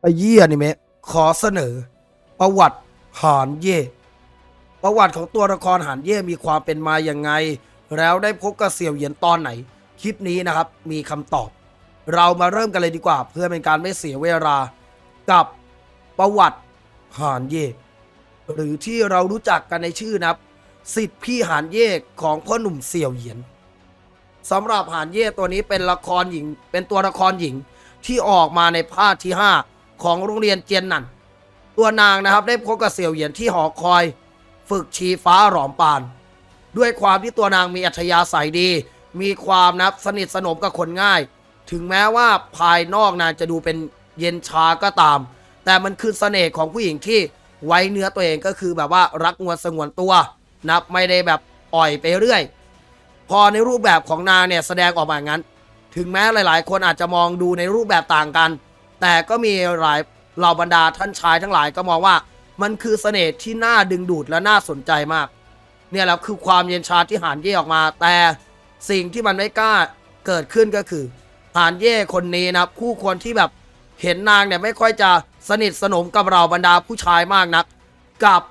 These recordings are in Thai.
ไอ้เยี่ยนี่เมะขอเสนอ ประวัติหานเย่ประวัติของตัวละครหานเย่มีความเป็นมาอย่างไง แล้วได้พบกับเสี่ยวเหยียนตอนไหน คลิปนี้นะครับ มีคำตอบ เรามาเริ่มกันเลยดีกว่า เพื่อเป็นการไม่เสียเวลา กับประวัติหานเย่หรือที่เรารู้จักกันในชื่อนะครับสิทธิพี่หานเย่ของพ่อหนุ่มเสี่ยวเหยียนสำหรับหานเย่ตัวนี้เป็นละครหญิง เป็นตัวละครหญิงที่ออกมาในภาคที่5 ของโรงเรียนเจียนนันตัวนางนะครับได้พบกับเสี่ยวเหยียนที่หอคอย ฝึกชีฟ้าหลอมปาน ด้วยความที่ตัวนางมีอัธยาศัยดี มีความนับสนิทสนมกับคนง่าย ถึงแม้ว่าภายนอกนางจะดูเป็นเย็นชาก็ตาม แต่มันคือเสน่ห์ของผู้หญิงที่ไว้เนื้อตัวเองก็คือแบบว่ารักงวนสงวนตัว นับไม่ได้แบบอ่อยไปเรื่อย พอในรูปแบบของนางเนี่ยแสดงออกมาอย่างนั้น ถึงแม้หลาย ๆ คนอาจจะมองดูในรูปแบบต่างกัน แต่ก็มีหลายเหล่าบรรดาท่านชายทั้งหลายก็มองว่า มันคือเสน่ห์ที่น่าดึงดูดและน่าสนใจมาก เนี่ยแหละคือความเย็นชาที่หานเย่ออกมา แต่สิ่งที่มันไม่กล้าเกิดขึ้นก็คือหานเย่คนนี้นะครับผู้คนที่แบบเห็นนางเนี่ยไม่ค่อยจะสนิทสนมกับเราบรรดาผู้ชายมากนัก กับ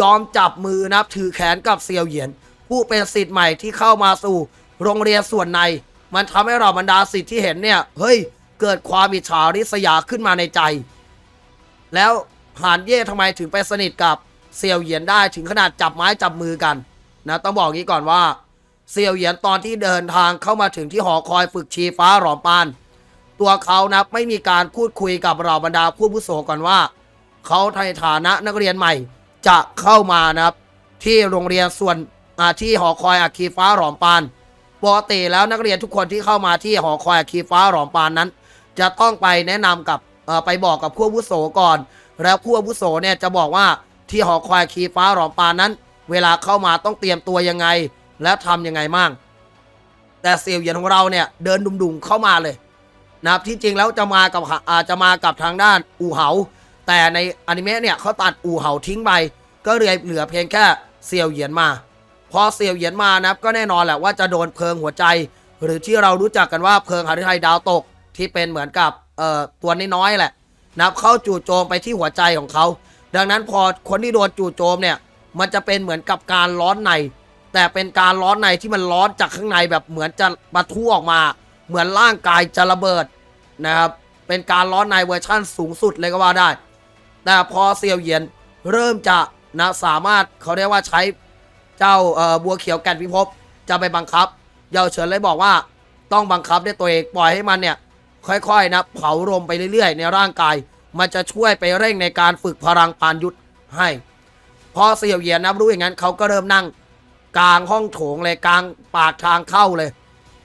ยอมจับมือนับถือแขนกับเซียวเหยียน ผู้เป็นสิทธิ์ใหม่ที่เข้ามาสู่โรงเรียนส่วนใน มันทำให้เราบรรดาสิทธิ์ที่เห็นเนี่ยเฮ้ย เกิดความอิจฉาริษยาขึ้นมาในใจ แล้วหานเย่ทำไมถึงไปสนิทกับเซียวเหยียนได้ถึงขนาดจับไม้จับมือกันนะต้องบอกงี้ก่อนว่าเซียวเหยียนตอนที่เดินทางเข้ามาถึงที่หอคอยฝึกชีฟ้าหลอมปาน ตัวเขานะไม่มีการพูดคุยกับเราบรรดาผู้ผู้โสก่อนว่า เขาในฐานะนักเรียนใหม่ จะเข้ามานะครับ ที่โรงเรียนส่วนที่หอคอยอาคีฟ้าหลอมปานปกติแล้วนักเรียนทุกคนที่เข้ามาที่หอคอยอาคีฟ้าหลอมปานนั้น จะต้องไปแนะนำกับไปบอกกับผู้อาวุโสก่อน แล้วผู้อาวุโสเนี่ยจะบอกว่าที่หอคอยคีฟ้าหลอมปานั้น เวลาเข้ามาต้องเตรียมตัวยังไง และทำยังไงมั่งแต่เสี่ยวเหยียนของเราเนี่ยเดินดุ่มๆเข้ามาเลยนะครับที่จริงแล้วจะมากับอาจจะมากับทางด้านอู่เหา แต่ในอนิเมะเนี่ยเขาตัดอู่เหาทิ้งไปก็เลยเหลือเพียงแค่เซียวเหยียนมา พอเซียวเหยียนมานะครับก็แน่นอนแหละว่าจะโดนเพลิงหัวใจ หรือที่เรารู้จักกันว่าเพลิงหฤทัยดาวตก ที่เป็นเหมือนกับเอ่อตัวน้อยๆแหละนับเข้าจู่โจมไปที่หัวใจของเขา ดังนั้นพอคนที่โดนจู่โจมเนี่ย มันจะเป็นเหมือนกับการร้อนใน แต่เป็นการร้อนในที่มันร้อนจากข้างในแบบเหมือนจะปะทุออกมา เหมือนร่างกายจะระเบิดนะครับ เป็นการร้อนในเวอร์ชั่นสูงสุดเลยก็ว่าได้ แต่พอเซียวเหยียนเริ่มจะนะสามารถเขาเรียกว่าใช้เจ้าเออบัวเขียวแก่นพิภพจะไปบังคับ เยาวเฉินเลยบอกว่าต้องบังคับด้วยตัวเองปล่อยให้มันเนี่ย ค่อยๆนะเผาลมไปเรื่อยๆ ในร่างกาย มันจะช่วยไปเร่งในการฝึกพลังปานยุทธให้ พอเสี่ยวเหยียนนะรู้อย่างนั้นเขาก็เริ่มนั่ง กลางห้องโถงเลยกลางปากทางเข้าเลย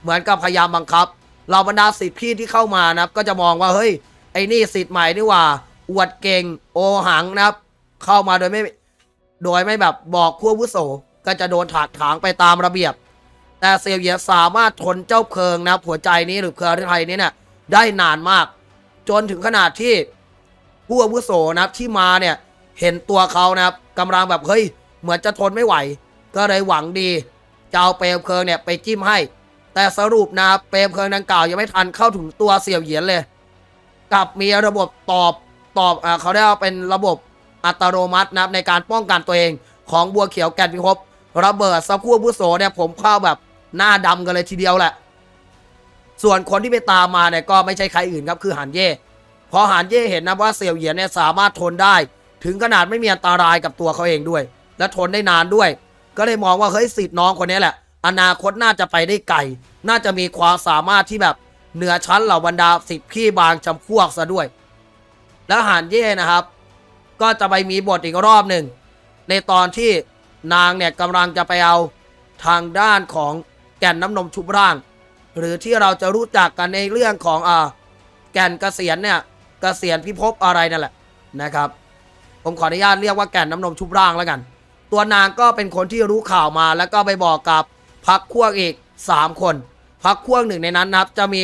เหมือนกับพยายามบังคับเราบรรดาสิทธิ์พี่ที่เข้ามานะครับ ก็จะมองว่าเฮ้ยไอ้นี่สิทธิ์ใหม่นี่ว่า อวดเก่งโอหังนะครับ เข้ามาโดยไม่โดยไม่แบบบอกผู้วุโสก็จะโดนถากถางไปตามระเบียบ แต่เซียวเยียนสามารถทนเจ้าเพลิงนะหัวใจนี้หรือเพลิงไทยนี้เนี่ย ได้นานมาก จนถึงขนาดที่ผู้อาวุโสนะครับที่มาเนี่ยเห็นตัวเขานะครับกำลังแบบเฮ้ยเหมือนจะทนไม่ไหว ก็เลยหวังดีจะเอาเปลวเพลิงเนี่ยไปจิ้มให้ แต่สรุปนะครับเปลวเพลิงดังกล่าวยังไม่ทันเข้าถึงตัวเสี่ยวเหยียนเลยกลับมีระบบตอบตอบอาเขาเรียกว่าเป็นระบบอัตโนมัตินะครับในการป้องกันตัวเองของบัวเขียวแก่นพิภพระเบิดสักผู้อาวุโสเนี่ยผมเข้าแบบหน้าดำกันเลยทีเดียวแหละ ส่วนคนที่ไปตามมาเนี่ยก็ไม่ใช่ใครอื่นครับคือหานเย่พอหานเย่เห็นนะว่าเสี่ยวเหยียนเนี่ยสามารถทนได้ ถึงขนาดไม่มีอันตรายกับตัวเขาเองด้วย และทนได้นานด้วย ก็เลยมองว่าเฮ้ยสิทธิ์น้องคนนี้แหละ อนาคตน่าจะไปได้ไกลน่าจะมีความสามารถที่แบบเหนือชั้นเหล่าบรรดาสิทธิ์พี่บางจำพวกซะด้วย แล้วหานเย่นะครับ ก็จะไปมีบทอีกรอบหนึ่งในตอนที่นางเนี่ยกำลังจะไปเอาทางด้านของแก่นน้ำนมชุบร่าง หรือที่เราจะรู้จักกันในเรื่องของอ่าแก่นเกษียณเนี่ยเกษียณพิภพอะไรนั่นแหละนะครับ ผมขออนุญาตเรียกว่าแก่นน้ำนมชุบร่างแล้วกัน ตัวนางก็เป็นคนที่รู้ข่าวมาแล้วก็ไปบอกกับพักพวอีก 3 คนพักพวหนึ่งในนั้นนับ จะมี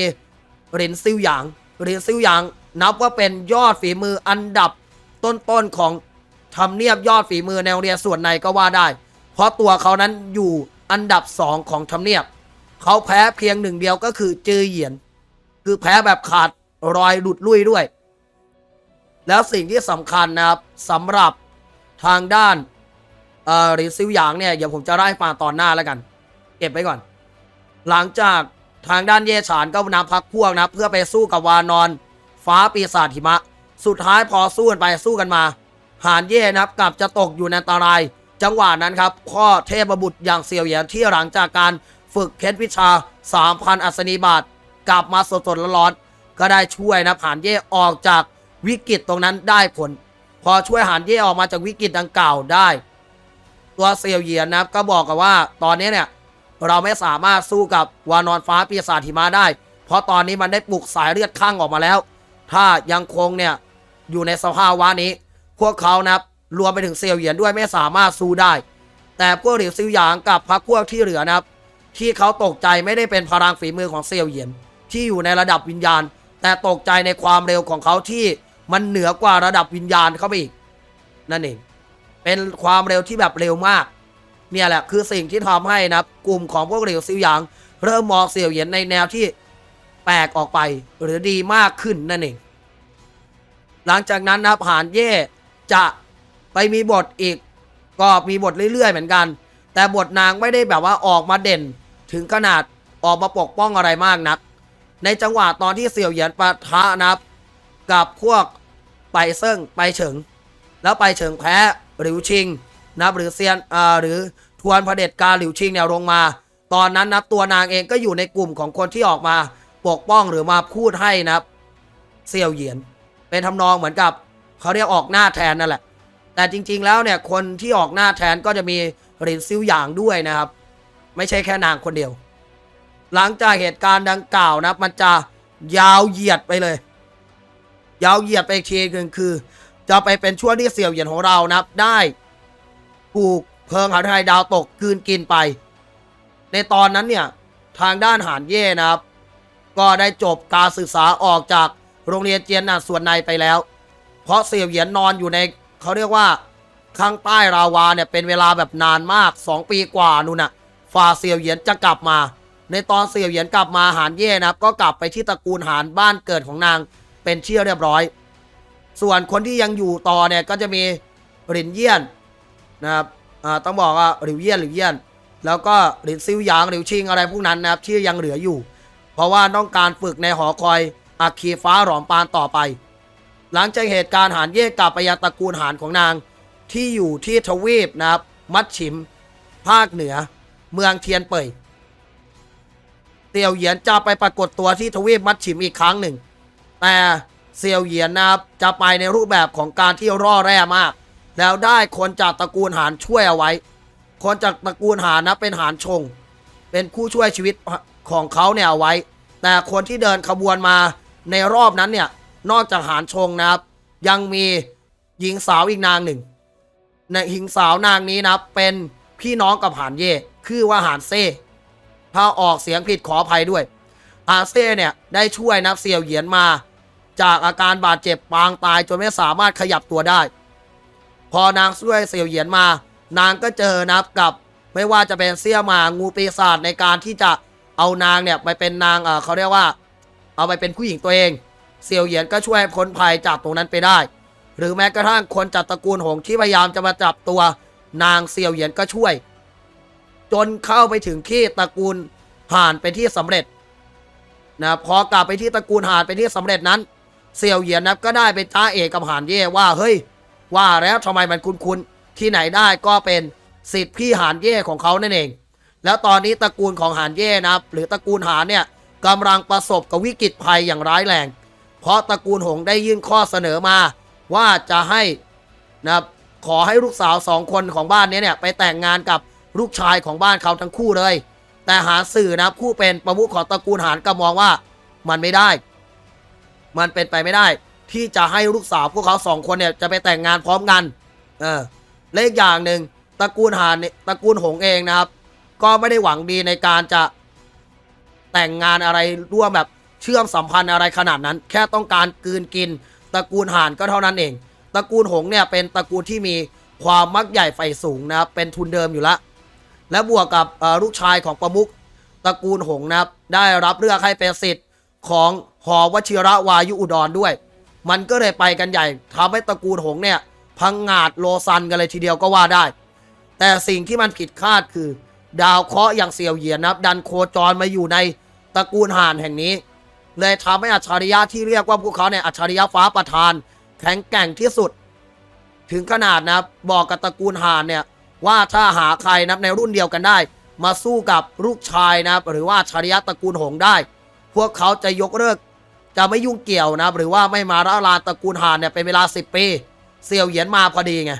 หรินซิวหยางหรินซิวหยางนับว่าเป็นยอดฝีมืออันดับต้นๆของทำเนียบยอดฝีมือในโรงเรียนส่วนในก็ว่าได้ เพราะตัวเขานั้นอยู่อันดับ 2 ของทำเนียบ เขาแพ้เพียงหนึ่งเดียวก็คือจือเหยียน คือแพ้แบบขาดรอยหลุดลุ่ยด้วย แล้วสิ่งที่สำคัญนะครับสำหรับทางด้านเอ่อหรือซิวหยางเนี่ยเดี๋ยวผมจะไล่าให้ฟังตอนหน้าแล้วกัน เก็บไว้ก่อน หลังจากทางด้านเย่ฉานก็นำพักพวกนะเพื่อไปสู้กับวานอน ฟ้าปีศาจหิมะ สุดท้ายพอสู้กันไปสู้กันมา หานเย่นะครับกลับจะตกอยู่ในอันตราย จังหวะนั้นครับพ่อเทพบุตรอย่างเซียวเหยียนที่หลังจากการ ฝึกเคล็ดวิชา 3,000 อัศนีบาท กลับมาสดๆร้อนๆก็ได้ช่วยนะครับหานเย่ออกจากวิกฤตตรงนั้นได้ผล พอช่วยหานเย่ออกมาจากวิกฤตดังกล่าวได้ ตัวเซียวเหยียนนะครับก็บอกกับว่าตอนนี้เนี่ยเราไม่สามารถสู้กับวานอนฟ้าปีศาจหิมะได้ เพราะตอนนี้มันได้ปลุกสายเลือดข้างออกมาแล้ว ถ้ายังคงเนี่ยอยู่ในสภาวะนี้ พวกเขานะครับรวมไปถึงเซียวเหยียนด้วยไม่สามารถสู้ได้ แต่พวกหลิวซิวหยางกับพรรคพวกที่เหลือนะครับ ที่เขาตกใจไม่ได้เป็นพลังฝีมือของเซียวเหยียน ที่อยู่ในระดับวิญญาณ แต่ตกใจในความเร็วของเขาที่มันเหนือกว่าระดับวิญญาณเข้าไปอีก นั่นเอง เป็นความเร็วที่แบบเร็วมาก เนี่ยแหละคือสิ่งที่ทำให้นะกลุ่มของพวกเหลียวซิวหยาง เริ่มมองเสี่ยวเหยียนในแนวที่แปลกออกไปหรือดีมากขึ้นนั่นเอง หลังจากนั้นนะครับหานเย่จะไปมีบทอีกก็มีบทเรื่อยๆเหมือนกัน แต่บทนางไม่ได้แบบว่าออกมาเด่น ถึงขนาดออกมาปกป้องอะไรมากนัก ในจังหวะตอนที่เสี่ยวเหยียนปะทะนะครับ กับพวกไปเซิ่งไปเฉิง แล้วไปเฉิงแพ้หลิวชิงนะครับหรือเซียนอ่าหรือทวนเผด็จการหลิวชิงเนี่ยลงมา ตอนนั้นนะครับตัวนางเองก็อยู่ในกลุ่มของคนที่ออกมาปกป้องหรือมาพูดให้นะครับเซียวเหยียน เป็นทำนองเหมือนกับเขาเรียกออกหน้าแทนนั่นแหละ แต่จริง ๆ แล้วเนี่ยคนที่ออกหน้าแทนก็จะมีหลินซิวหยางด้วยนะครับ ไม่ใช่แค่นางคนเดียว หลังจากเหตุการณ์ดังกล่าวนะ มันจะยาวเหยียดไปเลย ยาวเหยียดไปอีกทีหนึงคือ จะไปเป็นช่วงที่เสี่ยวเหยียนของเรานะครับได้ถูกเพลิงหาไทยดาวตกกืนกินไป ในตอนนั้นเนี่ยทางด้านหานเย่นะครับ ก็ได้จบการศึกษาออกจากโรงเรียนเจียนน่ะส่วนในไปแล้ว เพราะเสี่ยวเหยียนนอนอยู่ในเขาเรียกว่าข้างใต้ราวาเนี่ยเป็นเวลาแบบนานมาก 2 ปีกว่านู่นน่ะ ฝ่าเสี่ยวเหยียนจะกลับมา ในตอนเสี่ยวเหยียนกลับมาหานเย่นะครับ ก็กลับไปที่ตระกูลหานบ้านเกิดของนางเป็นเชี่ยเรียบร้อย ส่วนคนที่ยังอยู่ต่อเนี่ยก็จะมีหลินเยี่ยนนะครับต้องบอกว่าหลิวเยี่ยนหลิวเยี่ยน แล้วก็หลินซิวหยางหลิวชิงอะไรพวกนั้นนะครับที่ยังเหลืออยู่ เพราะว่าต้องการฝึกในหอคอยอัคคีฟ้าหลอมปานต่อไป หลังจากเหตุการณ์หานเย่กลับไปยังตระกูลหานของนางที่อยู่ที่ทวีปนะครับ มัดฉิม ภาคเหนือ เมืองเทียนเป่ยเตียวเหยียนจะไปปรากฏตัวที่ทวีปมัดฉิมอีกครั้งหนึ่ง แต่เซียวเหยียนนะครับจะไปในรูปแบบของการที่ร่อแร่มาก แล้วได้คนจากตระกูลหานช่วยเอาไว้ คนจากตระกูลหานนะเป็นหานชง เป็นผู้ช่วยชีวิตของเขาเนี่ยเอาไว้ แต่คนที่เดินขบวนมาในรอบนั้นเนี่ยนอกจากหานชงนะครับ ยังมีหญิงสาวอีกนางหนึ่ง ในหญิงสาวนางนี้นะเป็นพี่น้องกับหานเย่ คือว่าหานเซ่ถ้าออกเสียงผิดขออภัยด้วยอาเซ่เนี่ยได้ช่วยนับเซียวเหยียนมา จากอาการบาดเจ็บปางตายจนไม่สามารถขยับตัวได้ พอนางช่วยเซียวเหยียนมา นางก็เจอนับกับไม่ว่าจะเป็นเสี่ยมางูปีศาจในการที่จะเอานางเนี่ยไปเป็นนางเเขาเรียกว่า เอาไปเป็นผู้หญิงตัวเองเซียวเหยียนก็ช่วยพ้นภัยจากตรงนั้นไปได้ หรือแม้กระทั่งคนจากตระกูลหงที่พยายามจะมาจับตัวนางเซียวเหยียนก็ช่วย จนเข้าไปถึงที่ตระกูลห่านเป็นที่สำเร็จนะพอกลับไปที่ตระกูลหานเป็นที่สำเร็จนั้นเสี่ยวเหยียนนะก็ได้เป็นจ้าเอกกับหานเย่ว่าเฮ้ย ว่าแล้วทำไมมันคุ้นๆที่ไหนได้ก็เป็นสิทธิ์พี่หานเย่ของเขานั่นเอง แล้วตอนนี้ตระกูลของหานเย่นะครับหรือตระกูลหานเนี่ยกำลังประสบกับวิกฤตภัยอย่างร้ายแรง เพราะตระกูลหงได้ยื่นข้อเสนอมา ว่าจะให้นะครับขอให้ลูกสาวสองคนของบ้านนี้เนี่ยไปแต่งงานกับ ลูกชายของบ้านเขาทั้งคู่เลย แต่หาสื่อนะครับผู้เป็นประมุขของตระกูลหานก็มองว่ามันไม่ได้ มันเป็นไปไม่ได้ ที่จะให้ลูกสาวพวกเขาสองคนเนี่ยจะไปแต่งงานพร้อมกัน เออและอีกอย่างหนึ่งตระกูลหานเนี่ยตระกูลหงเองนะครับ ก็ไม่ได้หวังดีในการจะแต่งงานอะไรร่วมแบบเชื่อมสัมพันธ์อะไรขนาดนั้น แค่ต้องการกืนกินตระกูลหานก็เท่านั้นเองตระกูลหงเนี่ยเป็นตระกูลที่มีความมักใหญ่ไฟสูงนะครับเป็นทุนเดิมอยู่แล้ว และบวกกับลูกชายของประมุขตระกูลหงนะครับได้รับเลือกให้เป็นสิทธิ์ของหอวชิระวายุอุดรด้วย มันก็เลยไปกันใหญ่ทำให้ตระกูลหงเนี่ยพังงาดโลซันกันเลยทีเดียวก็ว่าได้ แต่สิ่งที่มันผิดคาดคือ ดาวเคราะห์อย่างเสี่ยวเหยียนนะครับ ดันโคจรมาอยู่ในตระกูลห่านแห่งนี้ เลยทำให้อัจฉริยะที่เรียกว่าพวกเขาเนี่ยอัจฉริยะฟ้าประทาน แข็งแกร่งที่สุด ถึงขนาดนะครับบอกกับตระกูลห่านเนี่ย ว่าถ้าหาใครนับในรุ่นเดียวกันได้ มาสู้กับลูกชายนะหรือว่าอัจฉริยะตระกูลหงได้ พวกเขาจะยกเลิกจะไม่ยุ่งเกี่ยวนะหรือว่าไม่มาละลานตระกูลห่านเนี่ยเป็นเวลา 10 ปีเสี่ยวเหยียนมาพอดีไง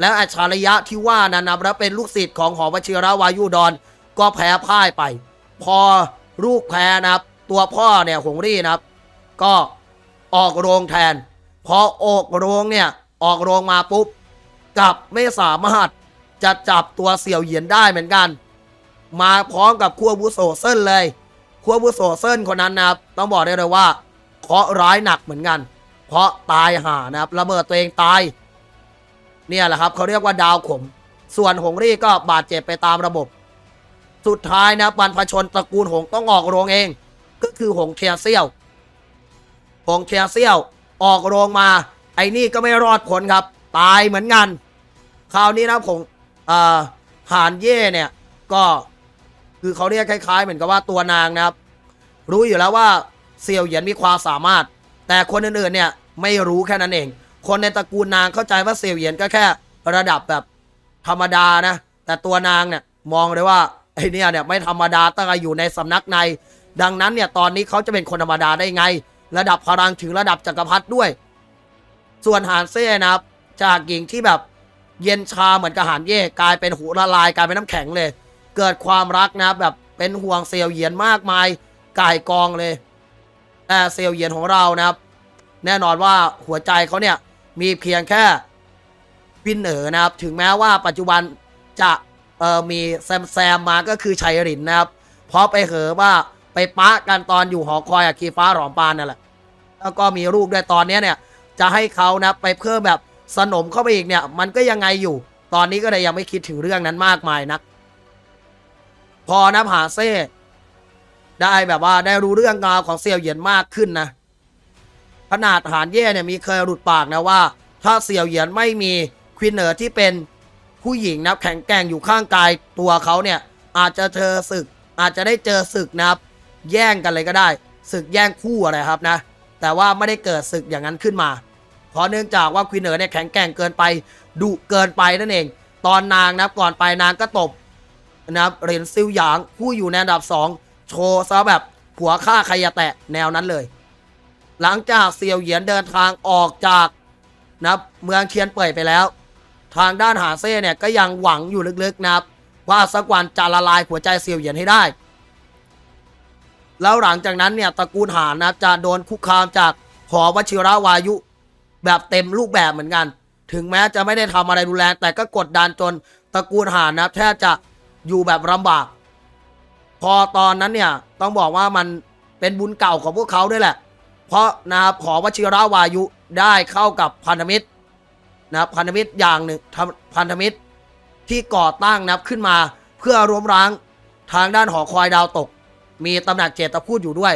แล้วอัจฉริยะที่ว่านั้นนะครับแล้วเป็นลูกศิษย์ของหอวชิระวายุดอนก็แพ้พ่ายไป พอลูกแพ้นะครับ ตัวพ่อเนี่ยหงรี่นะครับ ก็ออกโรงแทน พอออกโรงเนี่ย ออกโรงมาปุ๊บ กลับไม่สามารถ จะจับตัวเสี่ยวเหยียนได้เหมือนกัน มาพร้อมกับขั้วบุโซเซินเลยขั้วบุโซเซินคนนั้นนะครับต้องบอกได้เลยว่าเคราะร้ายหนักเหมือนกัน เพราะตายห่านะครับระเบิดตัวเองตาย เนี่ยแหละครับเขาเรียกว่าดาวขม ส่วนหงรี่ก็บาดเจ็บไปตามระบบ สุดท้ายนะบรรพชนตระกูลหงต้องออกโรงเอง ก็คือหงเทียเซียวหงเทียเซียวออกโรงมา ไอ้นี่ก็ไม่รอดผลครับ ตายเหมือนกัน คราวนี้นะผม อ่อหานเย่เนี่ยก็คือเขาเรียกคล้าย ๆ เหมือนกับว่าตัวนางนะครับ รู้อยู่แล้วว่าเซียวเหยียนมีความสามารถ แต่คนอื่นๆเนี่ยไม่รู้แค่นั้นเอง คนในตระกูลนางเข้าใจว่าเซียวเหยียนก็แค่ระดับแบบธรรมดานะ แต่ตัวนางเนี่ยมองเลยว่าไอ้เนี่ยเนี่ยไม่ธรรมดาตั้งแต่อยู่ในสำนักในดังนั้นเนี่ยตอนนี้เขาจะเป็นคนธรรมดาได้ไง ระดับพลังถึงระดับจักรพรรดิด้วย ส่วนหานเซ่นะครับจากหญิงที่แบบ เย็นชาเหมือนกับหานเย่กลายเป็นหูละลายกลายเป็นน้ำแข็งเลย เกิดความรักนะครับแบบเป็นห่วงเซียวเยียนมากมายก่ายกองเลยแต่เซียวเยียนของเรานะครับ แน่นอนว่าหัวใจเขาเนี่ยมีเพียงแค่พินเหนอนะครับ ถึงแม้ว่าปัจจุบันจะเออมีแซมแซมมาก็คือชัยรินนะครับ เพราะไปเหอว่าไปปะกันตอนอยู่หอคอยกับคีฟ้าหลอมปานนั่นแหละ แล้วก็มีรูปด้วยตอนนี้เนี่ย จะให้เขานะไปเพิ่มแบบ สนมเข้าไปอีกเนี่ย มันก็ยังไงอยู่ ตอนนี้ก็เลยยังไม่คิดถึงเรื่องนั้นมากมายนัก พอนะผาเซ่ได้แบบว่าได้รู้เรื่องราวของเซียวเหยียนมากขึ้นนะขนาดหานเย่เนี่ยมีเคยหลุดปากนะว่า ถ้าเสี่ยวเหยียนไม่มีควินเหนอร์ที่เป็นผู้หญิงนะแข็งแกร่งอยู่ข้างกายตัวเขาเนี่ย อาจจะเจอศึก อาจจะได้เจอศึกนะครับ แย่งกันเลยก็ได้ศึกแย่งคู่อะไรครับนะ แต่ว่าไม่ได้เกิดศึกอย่างนั้นขึ้นมา เพราะเนื่องจากว่าควินเนอร์เนี่ยแข็งแกร่งเกินไปดุเกินไปนั่นเอง ตอนนางนะครับก่อนไปนางก็ตบนะครับเหรียญซิวหยางผู้อยู่ในอันดับสองโชว์ซะแบบผัวฆ่าใครอย่าแตะแนวนั้นเลย หลังจากเซียวเหยียนเดินทางออกจากนะครับเมืองเทียนเป่ยไปแล้ว ทางด้านหาเซ่เนี่ยก็ยังหวังอยู่ลึกๆนะครับว่าสักวันจะละลายหัวใจเซียวเหยียนให้ได้ แล้วหลังจากนั้นเนี่ยตระกูลหานนะจะโดนคุกคามจากหอวชิระวายุ แบบเต็มรูปแบบเหมือนกัน ถึงแม้จะไม่ได้ทำอะไรรุนแรงแต่ก็กดดันจนตระกูลหานนะแทบจะอยู่แบบลำบาก พอตอนนั้นเนี่ยต้องบอกว่ามันเป็นบุญเก่าของพวกเขาด้วยแหละ เพราะนะครับหอวชิระวายุได้เข้ากับพันธมิตรนะครับพันธมิตรอย่างหนึ่งทำพันธมิตรที่ก่อตั้งนะครับขึ้นมา เพื่อรวมร้างทางด้านหอคอยดาวตก มีตำหนักเจตพูดอยู่ด้วย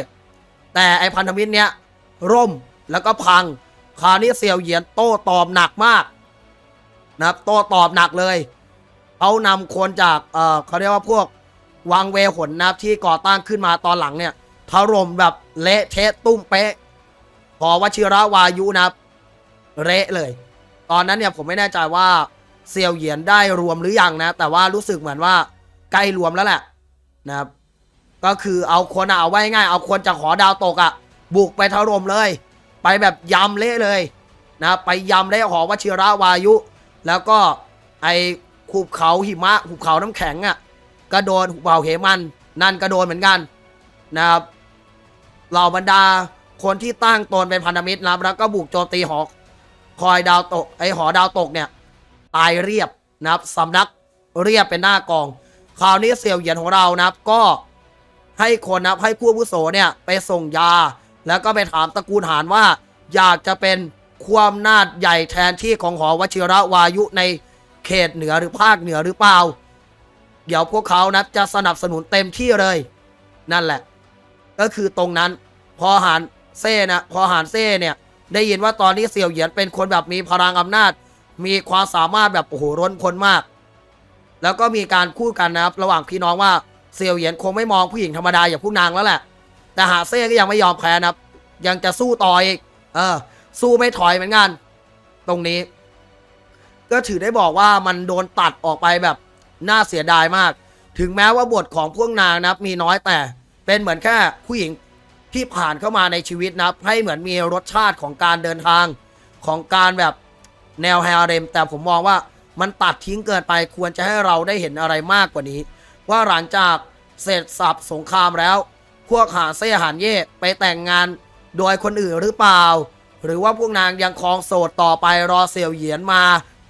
แต่ไอพันธมิตรเนี้ยร่มแล้วก็พัง คราวนี้เซียวเหยียนโต้ตอบหนักมากนะครับ โต้ตอบหนักเลยเขานำคนจากเอ่อเขาเรียกว่าพวกวังเวหนนะครับที่ก่อตั้งขึ้นมาตอนหลังเนี่ยถล่มแบบเละเทะตุ้มเป๊ะพอวชิระวายุนะครับเละเลย ตอนนั้นเนี่ยผมไม่แน่ใจว่าเซียวเหยียนได้รวมหรือยังนะ แต่ว่ารู้สึกเหมือนว่าใกล้รวมแล้วแหละนะครับ ก็คือเอาคนเอาไว้ง่าย เอาคนจากหอดาวตกอะ บุกไปถล่มเลย ไปแบบยำเละเลยนะไปยำได้หอวชิระวายุ แล้วก็ไอหุบเขาหิมะหุบเขาน้ำแข็งอะก็โดนหุบเขาเหมัน นั่นก็โดนเหมือนกันนะครับเหล่าบรรดาคนที่ตั้งตนเป็นพันธมิตรนะแล้วก็บุกโจมตีหอคอยดาวตกไอหอดาวตกเนี่ยตายเรียบนะครับสำนักเรียบเป็นหน้ากองคราวนี้เสี่ยวเหยียนของเรานะครับก็ให้คนนะให้ผู้วุโสเนี่ยไปส่งยา แล้วก็ไปถามตระกูลหานว่า อยากจะเป็นความนาจใหญ่แทนที่ของหอวชิระวายุในเขตเหนือหรือภาคเหนือหรือเปล่า เดี๋ยวพวกเขานะจะสนับสนุนเต็มที่เลย นั่นแหละ ก็คือตรงนั้นพอหานเซ่นะพอหานเซ่เนี่ยได้ยินว่าตอนนี้เสี่ยวเหยียนเป็นคนแบบมีพลังอำนาจ มีความสามารถแบบโอ้โหร้นคนมาก แล้วก็มีการพูดกันนะครับ ระหว่างพี่น้องว่าเซียวเหยียนคงไม่มองผู้หญิงธรรมดาอย่างผู้นางแล้วแหละ แต่หาเซ่ก็ยังไม่ยอมแพ้นะครับ ยังจะสู้ต่ออีก เออ สู้ไม่ถอยเหมือนกัน ตรงนี้ ก็ถือได้บอกว่ามันโดนตัดออกไปแบบน่าเสียดายมาก ถึงแม้ว่าบทของพวกนางนะครับ มีน้อยแต่ เป็นเหมือนแค่ผู้หญิงที่ผ่านเข้ามาในชีวิตนะครับ ให้เหมือนมีรสชาติของการเดินทางของการแบบแนวแฮร์เรม แต่ผมมองว่ามันตัดทิ้งเกินไปควรจะให้เราได้เห็นอะไรมากกว่านี้ ว่าหลังจากเสร็จสับสงครามแล้ว พวกหาเซหานเย่ไปแต่งงานโดยคนอื่นหรือเปล่า หรือว่าพวกนางยังครองโสดต่อไปรอเสี่ยวเหยียนมา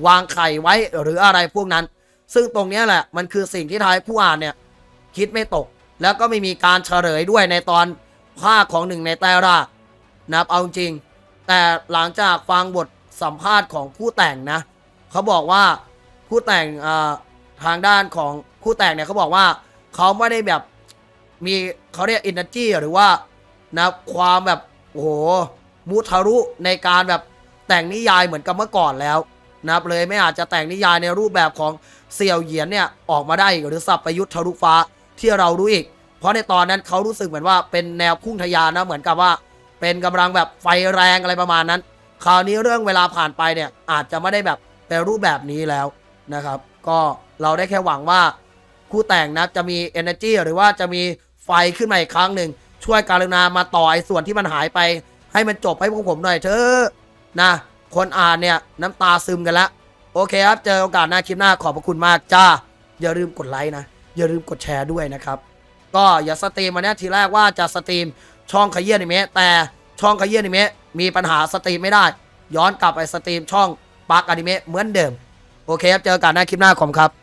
วางไข่ไว้หรืออะไรพวกนั้น ซึ่งตรงนี้แหละมันคือสิ่งที่ทายผู้อ่านเนี่ยคิดไม่ตก แล้วก็ไม่มีการเฉลยด้วยในตอนภาคของหนึ่งในแต่ละนับเอาจริง แต่หลังจากฟังบทสัมภาษณ์ของผู้แต่งนะ เขาบอกว่าผู้แต่งทางด้านของผู้แต่งเนี่ยเขาบอกว่าเขาไม่ได้แบบ มีเขาเรียกอินเนอร์จีหรือว่านะความแบบโอ้โหมุทะรุในการแบบแต่งนิยายเหมือนกับเมื่อก่อนแล้วนะครับเลยไม่อาจจะแต่งนิยายในรูปแบบของเสี่ยวเหยียนเนี่ยออกมาได้หรือสับประยุทธ์ทะลุฟ้าที่เรารู้อีก เพราะในตอนนั้นเขารู้สึกเหมือนว่าเป็นแนวพุ่งทะยานนะเหมือนกับว่า เป็นกำลังแบบไฟแรงอะไรประมาณนั้น คราวนี้เรื่องเวลาผ่านไปเนี่ยอาจจะไม่ได้แบบเป็นรูปแบบนี้แล้วนะครับ ก็เราได้แค่หวังว่าคู่แต่งนะจะมี energy หรือว่าจะมี ไฟขึ้นมาอีกครั้งหนึ่งช่วยการุณามาต่อไอ้ส่วนที่มันหายไป ให้มันจบให้พวกผมหน่อยเถอะนะ คนอ่านเนี่ยน้ำตาซึมกันล้วโอเคครับ เจอโอกาสหน้าคลิปหน้าขอบพระคุณมากจ้า อย่าลืมกดไลค์นะ อย่าลืมกดแชร์ด้วยนะครับ ก็อย่าสตรีมวันเนี้ยทีแรกว่าจะสตรีมช่องขยี้อนิเมะแต่ช่องขยี้อนิเมะมีปัญหาสตรีมไม่ได้ ย้อนกลับไปสตรีมช่องปาร์กอนิเมะเหมือนเดิม โอเคครับ เจอกันหน้าคลิปหน้าขอบครับ